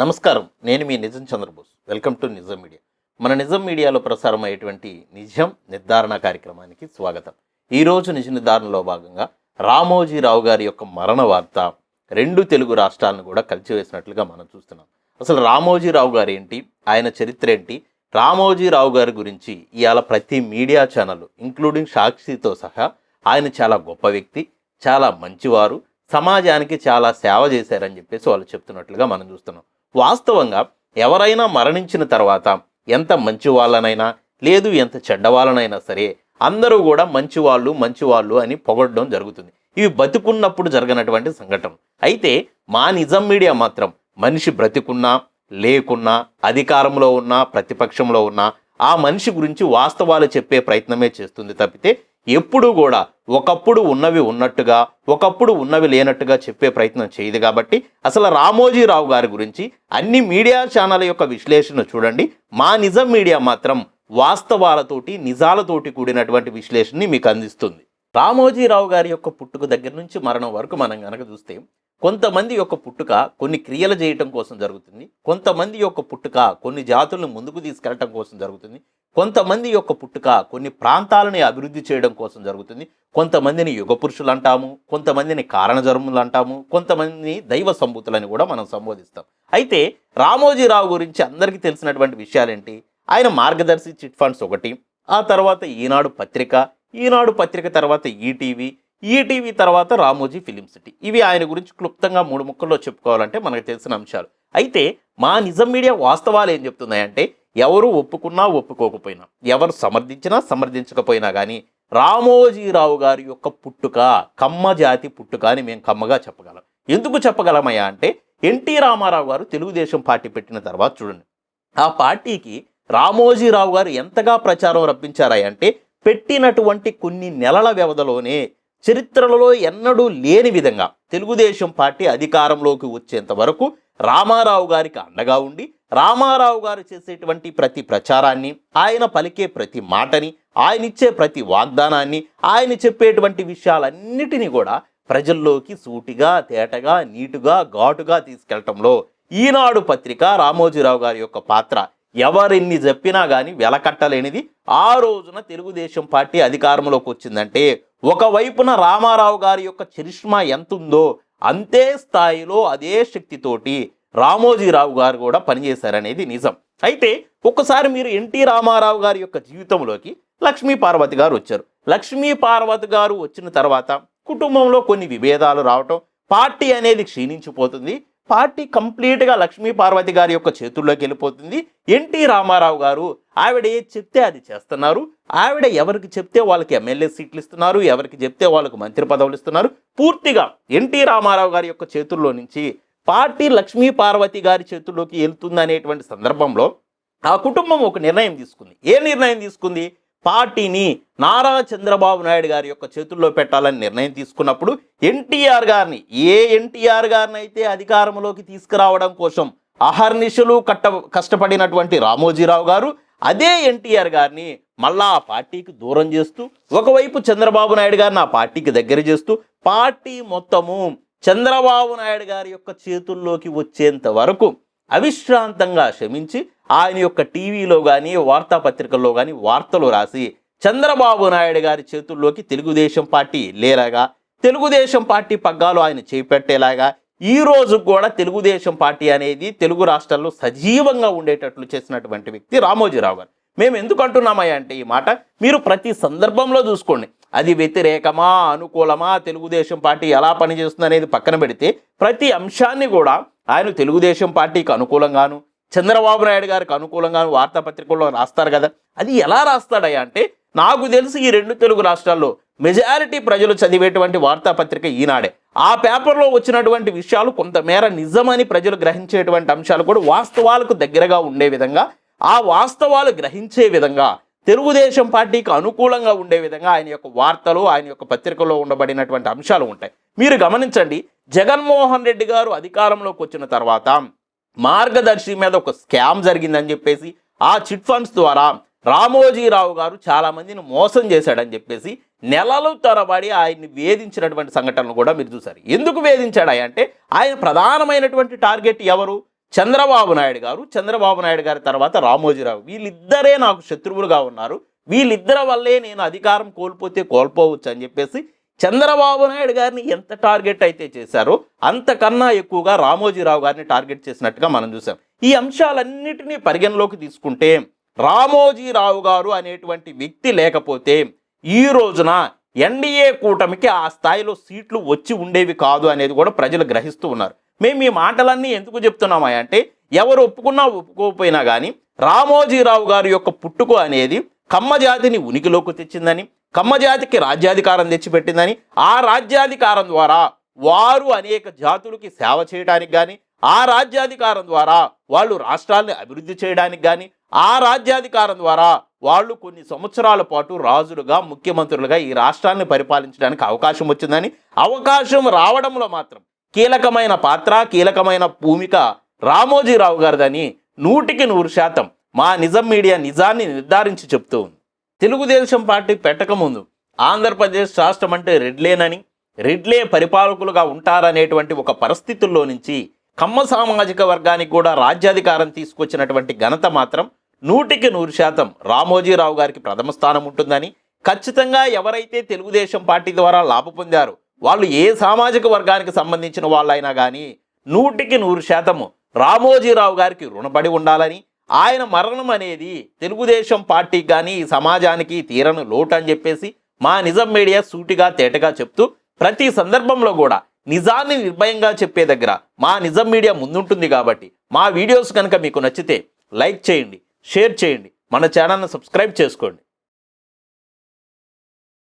నమస్కారం. నేను మీ Nijam Chandrabose. Welcome to Nijam media. మన నిజం మీడియాలో ప్రసారం అయ్యేటువంటి నిజం నిర్ధారణ కార్యక్రమానికి స్వాగతం. ఈరోజు నిజ నిర్ధారణలో భాగంగా రామోజీరావు గారి యొక్క మరణ వార్త రెండు తెలుగు రాష్ట్రాలను కూడా కలిచివేసినట్లుగా మనం చూస్తున్నాం. అసలు రామోజీరావు గారు ఏంటి? ఆయన చరిత్ర ఏంటి? రామోజీరావు గారి గురించి ఇవాళ ప్రతి మీడియా ఛానల్ ఇంక్లూడింగ్ సాక్షితో సహా ఆయన చాలా గొప్ప వ్యక్తి చాలా మంచివారు సమాజానికి చాలా సేవ చేశారని చెప్పేసి వాళ్ళు చెప్తున్నట్లుగా మనం చూస్తున్నాం. వాస్తవంగా ఎవరైనా మరణించిన తర్వాత ఎంత మంచి వాళ్ళనైనా లేదు ఎంత చెడ్డవాళ్ళనైనా సరే అందరూ కూడా మంచి వాళ్ళు అని పొగడడం జరుగుతుంది. ఇవి బతుకున్నప్పుడు జరగనటువంటి సంఘటన అయితే మా నిజం మీడియా మాత్రం మనిషి బ్రతికున్నా లేకున్నా అధికారంలో ఉన్నా ప్రతిపక్షంలో ఉన్నా ఆ మనిషి గురించి వాస్తవాలు చెప్పే ప్రయత్నమే చేస్తుంది తప్పితే ఎప్పుడూ కూడా ఒకప్పుడు ఉన్నవి ఉన్నట్టుగా ఒకప్పుడు ఉన్నవి లేనట్టుగా చెప్పే ప్రయత్నం చేయదు కాబట్టి అసలు రామోజీరావు గారి గురించి అన్ని మీడియా ఛానల్ యొక్క విశ్లేషణ చూడండి. మా నిజం మీడియా మాత్రం వాస్తవాలతోటి నిజాలతోటి కూడినటువంటి విశ్లేషణని మీకు అందిస్తుంది. రామోజీరావు గారి యొక్క పుట్టుక దగ్గర నుంచి మరణం వరకు మనం కనుక చూస్తే కొంతమంది యొక్క పుట్టుక కొన్ని క్రియలు చేయటం కోసం జరుగుతుంది. కొంతమంది యొక్క పుట్టుక కొన్ని జాతులను ముందుకు తీసుకెళ్ళటం కోసం జరుగుతుంది. కొంతమంది యొక్క పుట్టుక కొన్ని ప్రాంతాలని అభివృద్ధి చేయడం కోసం జరుగుతుంది. కొంతమందిని యుగ పురుషులు అంటాము కొంతమందిని కారణజర్ములు అంటాము కొంతమందిని దైవ సంబూతులని కూడా మనం సంబోధిస్తాం. అయితే రామోజీరావు గురించి అందరికీ తెలిసినటువంటి విషయాలేంటి? ఆయన మార్గదర్శి చిట్ ఫండ్స్ ఒకటి ఆ తర్వాత ఈనాడు పత్రిక ఈనాడు పత్రిక తర్వాత ఈటీవీ ఈటీవీ తర్వాత రామోజీ ఫిలిం సిటీ. ఇవి ఆయన గురించి క్లుప్తంగా మూడు ముక్కల్లో చెప్పుకోవాలంటే మనకు తెలిసిన అంశాలు. అయితే మా నిజం మీడియా వాస్తవాలు ఏం చెప్తున్నాయంటే ఎవరు ఒప్పుకున్నా ఒప్పుకోకపోయినా ఎవరు సమర్థించినా సమర్థించకపోయినా కానీ రామోజీరావు గారి యొక్క పుట్టుక కమ్మ జాతి పుట్టుక అని మేము కమ్మగా చెప్పగలం. ఎందుకు చెప్పగలమయ్యా అంటే ఎన్టీ రామారావు గారు తెలుగుదేశం పార్టీ పెట్టిన తర్వాత చూడండి. ఆ పార్టీకి రామోజీరావు గారు ఎంతగా ప్రచారం రప్పించారా అంటే పెట్టినటువంటి కొన్ని నెలల వ్యవధిలోనే చరిత్రలలో ఎన్నడూ లేని విధంగా తెలుగుదేశం పార్టీ అధికారంలోకి వచ్చేంత వరకు రామారావు గారికి అండగా ఉండి రామారావు గారు చేసేటువంటి ప్రతి ప్రచారాన్ని ఆయన పలికే ప్రతి మాటని ఆయన ఇచ్చే ప్రతి వాగ్దానాన్ని ఆయన చెప్పేటువంటి విషయాలన్నిటినీ కూడా ప్రజల్లోకి సూటిగా తేటగా నీటుగా ఘాటుగా తీసుకెళ్ళటంలో ఈనాడు పత్రిక రామోజీరావు గారి యొక్క పాత్ర ఎవరిన్ని చెప్పినా కానీ వెలకట్టలేనిది. ఆ రోజున తెలుగుదేశం పార్టీ అధికారంలోకి వచ్చిందంటే ఒకవైపున రామారావు గారి యొక్క చరిష్మా ఎంత ఉందో అంతే స్థాయిలో అదే శక్తితోటి రామోజీరావు గారు కూడా పనిచేశారనేది నిజం. అయితే ఒక్కసారి మీరు ఎన్టీ రామారావు గారి యొక్క జీవితంలోకి లక్ష్మీ పార్వతి గారు వచ్చారు. లక్ష్మీ పార్వతి గారు వచ్చిన తర్వాత కుటుంబంలో కొన్ని విభేదాలు రావటం పార్టీ అనేది క్షీణించిపోతుంది. పార్టీ కంప్లీట్గా లక్ష్మీ పార్వతి గారి యొక్క చేతుల్లోకి వెళ్ళిపోతుంది. ఎన్టీ రామారావు గారు ఆవిడ ఏది చెప్తే అది చేస్తున్నారు. ఆవిడ ఎవరికి చెప్తే వాళ్ళకి ఎమ్మెల్యే సీట్లు ఇస్తున్నారు ఎవరికి చెప్తే వాళ్ళకు మంత్రి పదవులు ఇస్తున్నారు. పూర్తిగా ఎన్టీ రామారావు గారి యొక్క చేతుల్లో నుంచి పార్టీ లక్ష్మీ పార్వతి గారి చేతుల్లోకి వెళ్తుంది అనేటువంటి సందర్భంలో ఆ కుటుంబం ఒక నిర్ణయం తీసుకుంది. ఏ నిర్ణయం తీసుకుంది? పార్టీని నారా చంద్రబాబు నాయుడు గారి యొక్క చేతుల్లో పెట్టాలని నిర్ణయం తీసుకున్నప్పుడు ఎన్టీఆర్ గారిని ఏ ఎన్టీఆర్ గారిని అయితే అధికారంలోకి తీసుకురావడం కోసం అహర్నిశలు కట్ట కష్టపడినటువంటి రామోజీరావు గారు అదే ఎన్టీఆర్ గారిని మళ్ళా ఆ పార్టీకి దూరం చేస్తూ ఒకవైపు చంద్రబాబు నాయుడు గారిని ఆ పార్టీకి దగ్గర చేస్తూ పార్టీ మొత్తము చంద్రబాబు నాయుడు గారి యొక్క చేతుల్లోకి వచ్చేంత వరకు అవిశ్రాంతంగా శ్రమించి ఆయన యొక్క టీవీలో కానీ వార్తాపత్రికల్లో కానీ వార్తలు రాసి చంద్రబాబు నాయుడు గారి చేతుల్లోకి తెలుగుదేశం పార్టీ లేరాగా తెలుగుదేశం పార్టీ పగ్గాలు ఆయన చేపట్టేలాగా ఈ రోజు కూడా తెలుగుదేశం పార్టీ అనేది తెలుగు రాష్ట్రాల్లో సజీవంగా ఉండేటట్లు చేసినటువంటి వ్యక్తి రామోజీరావు గారు. మేము ఎందుకు అంటున్నామయ్యా అంటే ఈ మాట? మీరు ప్రతి సందర్భంలో చూసుకోండి. అది వ్యతిరేకమా అనుకూలమా తెలుగుదేశం పార్టీ ఎలా పనిచేస్తుంది అనేది పక్కన పెడితే ప్రతి అంశాన్ని కూడా ఆయన తెలుగుదేశం పార్టీకి అనుకూలంగాను చంద్రబాబు నాయుడు గారికి అనుకూలంగాను వార్తాపత్రికల్లో రాస్తారు కదా. అది ఎలా రాస్తాడయ్యా అంటే నాకు తెలిసి ఈ రెండు తెలుగు రాష్ట్రాల్లో మెజారిటీ ప్రజలు చదివేటువంటి వార్తాపత్రిక ఈనాడే. ఆ పేపర్లో వచ్చినటువంటి విషయాలు కొంతమేర నిజమని ప్రజలు గ్రహించేటువంటి అంశాలు కూడా వాస్తవాలకు దగ్గరగా ఉండే విధంగా ఆ వాస్తవాలు గ్రహించే విధంగా తెలుగుదేశం పార్టీకి అనుకూలంగా ఉండే విధంగా ఆయన యొక్క వార్తలు ఆయన యొక్క పత్రికలో ఉండబడినటువంటి అంశాలు ఉంటాయి. మీరు గమనించండి జగన్మోహన్ రెడ్డి గారు అధికారంలోకి వచ్చిన తర్వాత మార్గదర్శి మీద ఒక స్కామ్ జరిగిందని చెప్పేసి ఆ చిట్ ఫండ్స్ ద్వారా రామోజీరావు గారు చాలామందిని మోసం చేశాడని చెప్పేసి నెలలు తరబడి ఆయన్ని వేధించినటువంటి సంఘటనలు కూడా మీరు చూసారు ఎందుకు వేధించాడు ఆయన అంటే ఆయన ప్రధానమైనటువంటి టార్గెట్ ఎవరు? చంద్రబాబు నాయుడు గారు. చంద్రబాబు నాయుడు గారి తర్వాత రామోజీరావు. వీళ్ళిద్దరే నాకు శత్రువులుగా ఉన్నారు. వీళ్ళిద్దరి వల్లే నేను అధికారం కోల్పోతే కోల్పోవచ్చు అని చెప్పేసి చంద్రబాబు నాయుడు గారిని ఎంత టార్గెట్ అయితే చేశారో అంతకన్నా ఎక్కువగా రామోజీరావు గారిని టార్గెట్ చేసినట్టుగా మనం చూసాం ఈ అంశాలన్నిటినీ పరిగణలోకి తీసుకుంటే రామోజీరావు గారు అనేటువంటి వ్యక్తి లేకపోతే ఈ రోజున ఎన్డీఏ కూటమికి ఆ స్థాయిలో సీట్లు వచ్చి ఉండేవి కాదు అనేది కూడా ప్రజలు గ్రహిస్తూ ఉన్నారు. మేము ఈ మాటలన్నీ ఎందుకు చెప్తున్నామా అంటే ఎవరు ఒప్పుకున్నా ఒప్పుకోకపోయినా కానీ రామోజీరావు గారి యొక్క పుట్టుక అనేది కమ్మజాతిని ఉనికిలోకి తెచ్చిందని కమ్మజాతికి రాజ్యాధికారం తెచ్చిపెట్టిందని ఆ రాజ్యాధికారం ద్వారా వారు అనేక జాతులకి సేవ చేయడానికి కానీ ఆ రాజ్యాధికారం ద్వారా వాళ్ళు రాష్ట్రాల్ని అభివృద్ధి చేయడానికి కానీ ఆ రాజ్యాధికారం ద్వారా వాళ్ళు కొన్ని సంవత్సరాల పాటు రాజులుగా ముఖ్యమంత్రులుగా ఈ రాష్ట్రాన్ని పరిపాలించడానికి అవకాశం వచ్చిందని అవకాశం రావడంలో మాత్రం కీలకమైన పాత్ర కీలకమైన భూమిక రామోజీరావు గారిదని నూటికి నూరు శాతం మా నిజం మీడియా నిజాన్ని నిర్ధారించి చెప్తూ ఉంది. తెలుగుదేశం పార్టీ పెట్టకముందు ఆంధ్రప్రదేశ్ రాష్ట్రం అంటే రెడ్లేనని రెడ్లే పరిపాలకులుగా ఉంటారనేటువంటి ఒక పరిస్థితుల్లో నుంచి కమ్మ సామాజిక వర్గానికి కూడా రాజ్యాధికారం తీసుకొచ్చినటువంటి ఘనత మాత్రం నూటికి నూరు శాతం రామోజీరావు గారికి ప్రథమ స్థానం ఉంటుందని ఖచ్చితంగా ఎవరైతే తెలుగుదేశం పార్టీ ద్వారా లాభ పొందారో వాళ్ళు ఏ సామాజిక వర్గానికి సంబంధించిన వాళ్ళైనా కానీ నూటికి నూరు శాతము రామోజీరావు గారికి రుణపడి ఉండాలని ఆయన మరణం అనేది తెలుగుదేశం పార్టీకి కానీ సమాజానికి తీరను లోటు అని చెప్పేసి మా నిజం మీడియా సూటిగా తేటగా చెప్తూ ప్రతి సందర్భంలో కూడా నిజాన్ని నిర్భయంగా చెప్పే దగ్గర మా నిజం మీడియా ముందుంటుంది కాబట్టి మా వీడియోస్ కనుక మీకు నచ్చితే లైక్ చేయండి. షేర్ చేయండి. మన ఛానల్ని సబ్స్క్రైబ్ చేసుకోండి.